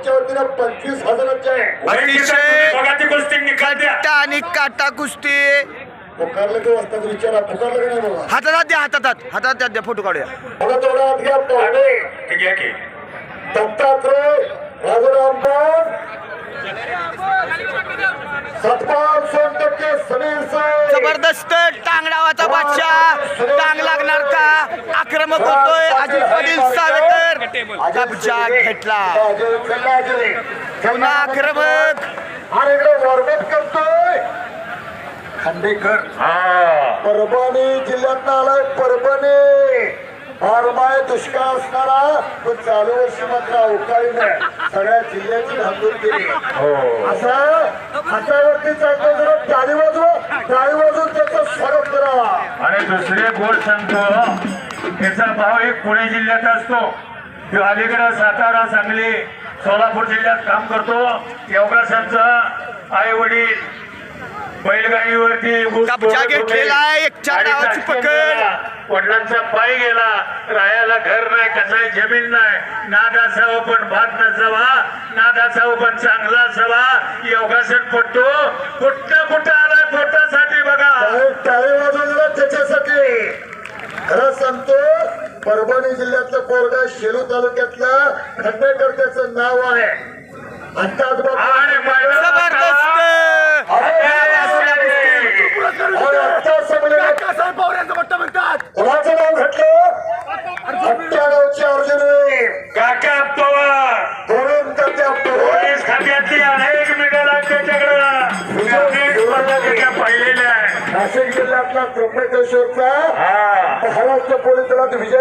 यांच्या वतीनं पंचवीस हजाराचे आहे अतिशय बघाची गोष्टी निकाल द्या. कट्टा आणि काटा कुस्ती. पुकारलं की वाजतात विचारा पुकारलं की नाही बाबा? हातात द्या हातात हातात द्या द्या फोटो काढूया. घ्या पाहणे. दत्तात्रय जबरदस्त टांगडावाचा बादशाह. टांग लागणार का? आक्रमक होतोय. अजित पाटील सावेकर कब्जा घेतला. पुन्हा आक्रमक. खांडेकर. हा. परभणी जिल्ह्यात आलाय परभणी. फारमाय दुष्काळ असणारा तो चालू वर्षी मात्र अवकाळी नाही सगळ्या जिल्ह्याची धांदूर केली. हो. असा हातावरती चालतो जरा टाळी दुसरे गोड सांगतो याचा भाव एक पुणे जिल्ह्यात असतो. तो अलीकडे सातारा सांगली सोलापूर जिल्ह्यात काम करतो. योगासनचा आई वडील बैलगाडीवरती. वडिलांचा पाय गेला. राहायला घर नाही कसाय जमीन नाही. नाद असावं पण भात नसावा. नाद असावं पण चांगला असावा. योगासन पडतो कुठं कुठं सांगतो परभणी जिल्ह्यातलं पोरगा शेलू तालुक्यातल्या खंडेकर त्याचं नाव आहे. आत्ताच कोणाचं नाव घटलं अठ्ठ्याण्णवचे अर्जुन. काका पवार. पोलीस खात्यातली नाशिक जिल्ह्यातला त्र्यंबकेश्वरचा हा. महाराष्ट्र पोलीस दलात विजय